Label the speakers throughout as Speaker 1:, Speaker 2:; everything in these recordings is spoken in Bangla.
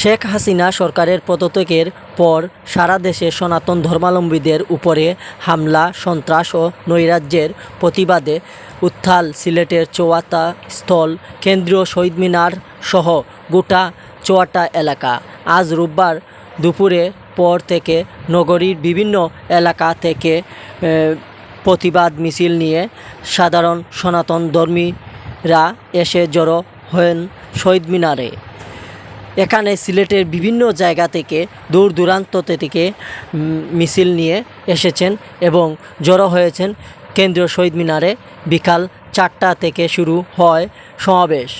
Speaker 1: শেখ হাসিনা সরকারের পদত্যাগের পর সারা দেশে সনাতন ধর্মাবলম্বীদের উপরে হামলা, সন্ত্রাস ও নৈরাজ্যের প্রতিবাদে উত্থাল সিলেটের চৌয়াতা স্থল, কেন্দ্রীয় শহীদ মিনার সহ গোটা চৌয়াটা এলাকা। আজ রোববার দুপুরে পর থেকে নগরীর বিভিন্ন এলাকা থেকে প্রতিবাদ মিছিল নিয়ে সাধারণ সনাতন ধর্মীরা এসে জড়ো হন শহীদ মিনারে। এখানে সিলেটের বিভিন্ন জায়গা থেকে দূর দূরান্ত থেকে মিছিল নিয়ে এসেছেন এবং জড়ো হয়েছেন কেন্দ্রীয় শহীদ মিনারে বিকাল চারটা থেকে শুরু হয় সমাবেশ।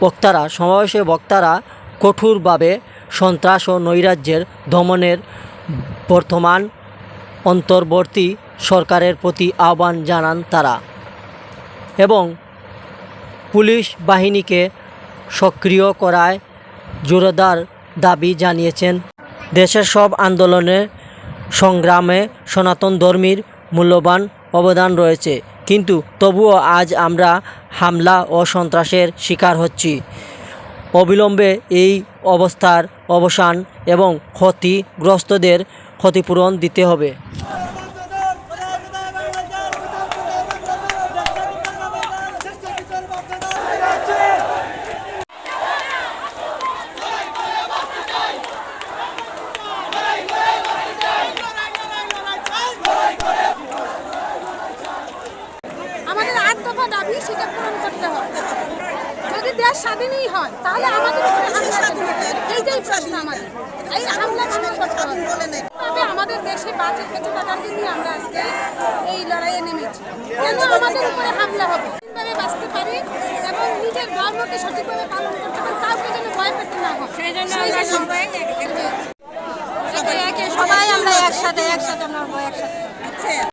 Speaker 1: বক্তারা, সমাবেশে বক্তারা কঠোরভাবে সন্ত্রাস ও নৈরাজ্যের দমনের বর্তমান অন্তর্বর্তী সরকারের প্রতি আহ্বান জানান তারা এবং পুলিশ বাহিনীকে সক্রিয় করায় জোরদার দাবি জানিয়েছেন। দেশের সব আন্দোলনে সংগ্রামে সনাতন ধর্মীর মূল্যবান অবদান রয়েছে। কিন্তু তবুও আজ আমরা হামলা ও সন্ত্রাসের শিকার হচ্ছি। অবিলম্বে এই অবস্থার অবসান এবং ক্ষতিগ্রস্তদের ক্ষতিপূরণ দিতে হবে।
Speaker 2: দাবি সেটা পূরণ করতে হবে যদি দেশ স্বাধীনই হয় তাহলে আমাদের? এইটাই প্রশ্ন আমাদের। এই হামলা কেন করতে হবে? তবে আমাদের দেশে বাঁচে বেঁচে থাকার জন্য আমরা আজকে এই লড়াইয়ে নেমেছি। কেন আমাদের উপরে হামলা হবে? কীভাবে বাঁচতে পারি এবং নিজের ধর্মকে সঠিকভাবে পালন করতে পারি কাউকে যেন ভয় পেতে না হয়। সেই জন্য সবাই আমরা একসাথে একসাথে আমরা একসাথে।